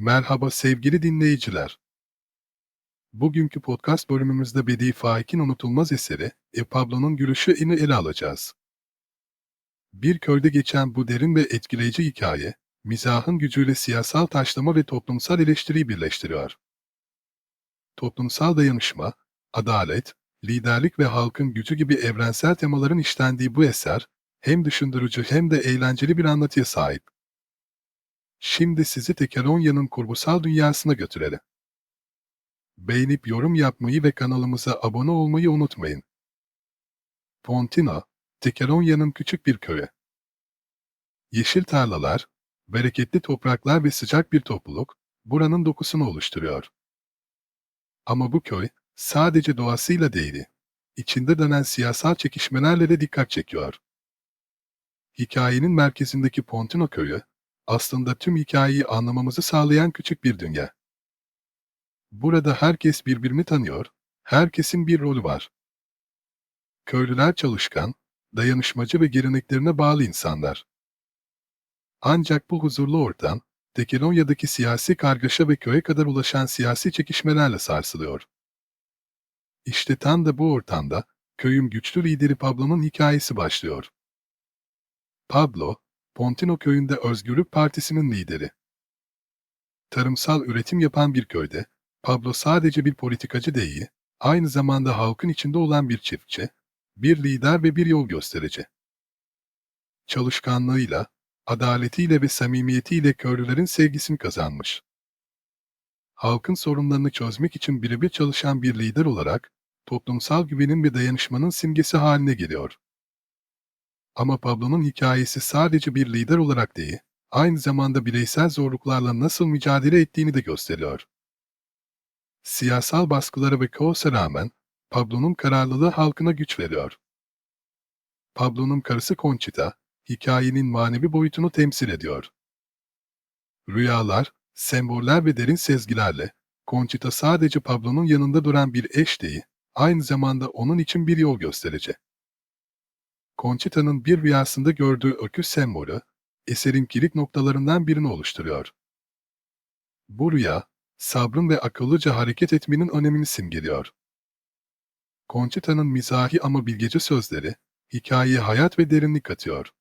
Merhaba sevgili dinleyiciler. Bugünkü podcast bölümümüzde Bedi Faik'in unutulmaz eseri E Pablo'nun Gülüşü'nü ele alacağız. Bir köyde geçen bu derin ve etkileyici hikaye, mizahın gücüyle siyasal taşlama ve toplumsal eleştiriyi birleştiriyor. Toplumsal dayanışma, adalet, liderlik ve halkın gücü gibi evrensel temaların işlendiği bu eser, hem düşündürücü hem de eğlenceli bir anlatıya sahip. Şimdi sizi Tekelonya'nın kurgusal dünyasına götürelim. Beğenip yorum yapmayı ve kanalımıza abone olmayı unutmayın. Pontina, Tekelonya'nın küçük bir köyü. Yeşil tarlalar, bereketli topraklar ve sıcak bir topluluk, buranın dokusunu oluşturuyor. Ama bu köy, sadece doğasıyla değil, içinde dönen siyasal çekişmelerle de dikkat çekiyor. Hikayenin merkezindeki Pontino köyü, aslında tüm hikayeyi anlamamızı sağlayan küçük bir dünya. Burada herkes birbirini tanıyor, herkesin bir rolü var. Köylüler çalışkan, dayanışmacı ve geleneklerine bağlı insanlar. Ancak bu huzurlu ortam, Tekelonya'daki siyasi kargaşa ve köye kadar ulaşan siyasi çekişmelerle sarsılıyor. İşte tam da bu ortamda, köyün güçlü lideri Pablo'nun hikayesi başlıyor. Pablo, Pontino köyünde Özgürlük Partisi'nin lideri. Tarımsal üretim yapan bir köyde, Pablo sadece bir politikacı değil, aynı zamanda halkın içinde olan bir çiftçi, bir lider ve bir yol gösterici. Çalışkanlığıyla, adaletiyle ve samimiyetiyle köylülerin sevgisini kazanmış. Halkın sorunlarını çözmek için birebir çalışan bir lider olarak, toplumsal güvenin ve dayanışmanın simgesi haline geliyor. Ama Pablo'nun hikayesi sadece bir lider olarak değil, aynı zamanda bireysel zorluklarla nasıl mücadele ettiğini de gösteriyor. Siyasal baskılara ve kaosa rağmen, Pablo'nun kararlılığı halkına güç veriyor. Pablo'nun karısı Conchita, hikayenin manevi boyutunu temsil ediyor. Rüyalar, semboller ve derin sezgilerle, Conchita sadece Pablo'nun yanında duran bir eş değil, aynı zamanda onun için bir yol gösterici. Conchita'nın bir rüyasında gördüğü öküz sembolü, eserin kilit noktalarından birini oluşturuyor. Bu rüya, sabrın ve akıllıca hareket etmenin önemini simgeliyor. Conchita'nın mizahi ama bilgece sözleri, hikayeye hayat ve derinlik katıyor.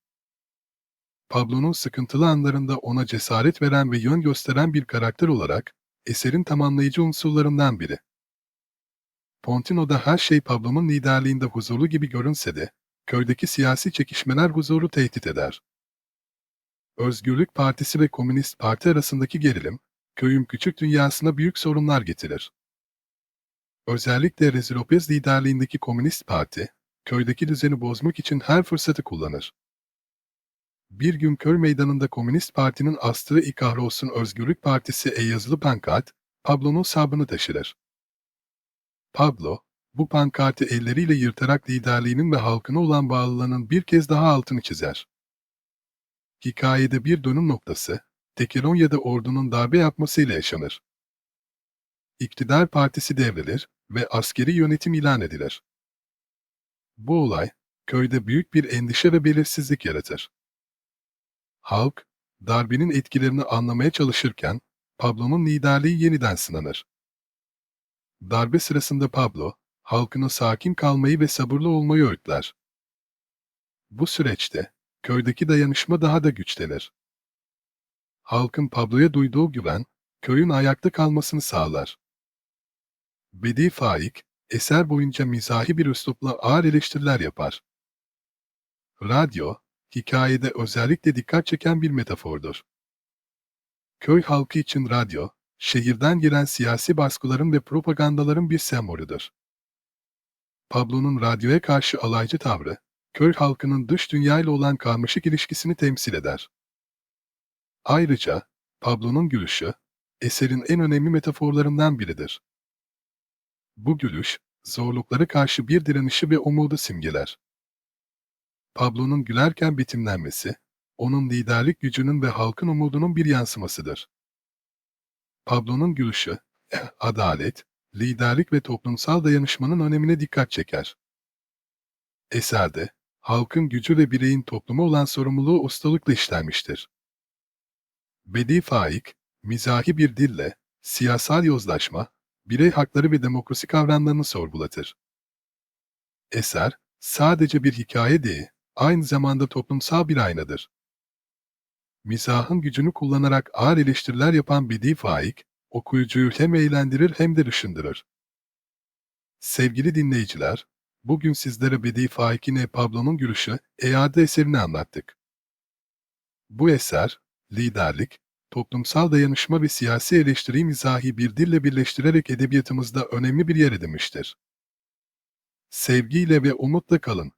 Pablo'nun sıkıntılı anlarında ona cesaret veren ve yön gösteren bir karakter olarak, eserin tamamlayıcı unsurlarından biri. Pontino'da her şey Pablo'nun liderliğinde huzurlu gibi görünse de, köydeki siyasi çekişmeler huzuru tehdit eder. Özgürlük Partisi ve Komünist Parti arasındaki gerilim, köyün küçük dünyasına büyük sorunlar getirir. Özellikle Rezi liderliğindeki Komünist Parti, köydeki düzeni bozmak için her fırsatı kullanır. Bir gün köy meydanında Komünist Parti'nin astığı İkahros'un Özgürlük Partisi e yazılı pankart, Pablo'nun sabrını taşırır. Pablo, bu pankartı elleriyle yırtarak liderliğinin ve halkına olan bağlılığının bir kez daha altını çizer. Hikayede bir dönüm noktası, Tekelonya'da ordunun darbe yapmasıyla yaşanır. İktidar partisi devrilir ve askeri yönetim ilan edilir. Bu olay, köyde büyük bir endişe ve belirsizlik yaratır. Halk, darbenin etkilerini anlamaya çalışırken, Pablo'nun liderliği yeniden sınanır. Darbe sırasında Pablo, halkına sakin kalmayı ve sabırlı olmayı öğütler. Bu süreçte, köydeki dayanışma daha da güçlenir. Halkın Pablo'ya duyduğu güven, köyün ayakta kalmasını sağlar. Bedi Faik, eser boyunca mizahi bir üslupla ağır eleştiriler yapar. Radyo, hikayede özellikle dikkat çeken bir metafordur. Köy halkı için radyo, şehirden gelen siyasi baskıların ve propagandaların bir sembolüdür. Pablo'nun radyoya karşı alaycı tavrı, köy halkının dış dünyayla olan karmaşık ilişkisini temsil eder. Ayrıca, Pablo'nun gülüşü, eserin en önemli metaforlarından biridir. Bu gülüş, zorluklara karşı bir direnişi ve umudu simgeler. Pablo'nun gülerken betimlenmesi, onun liderlik gücünün ve halkın umudunun bir yansımasıdır. Pablo'nun gülüşü, adalet, liderlik ve toplumsal dayanışmanın önemine dikkat çeker. Eserde, halkın gücü ve bireyin topluma olan sorumluluğu ustalıkla işlenmiştir. Bedi Faik, mizahi bir dille, siyasal yozlaşma, birey hakları ve demokrasi kavramlarını sorgulatır. Eser, sadece bir hikaye değil, aynı zamanda toplumsal bir aynadır. Mizahın gücünü kullanarak ağır eleştiriler yapan Bedi Faik, okuyucuyu hem eğlendirir hem de ışındırır. Sevgili dinleyiciler, bugün sizlere Bedi Faik'in E Pablo'nun Gülüşü, Eade eserini anlattık. Bu eser, liderlik, toplumsal dayanışma ve siyasi eleştiriyi mizahi bir dille birleştirerek edebiyatımızda önemli bir yer edinmiştir. Sevgiyle ve umutla kalın.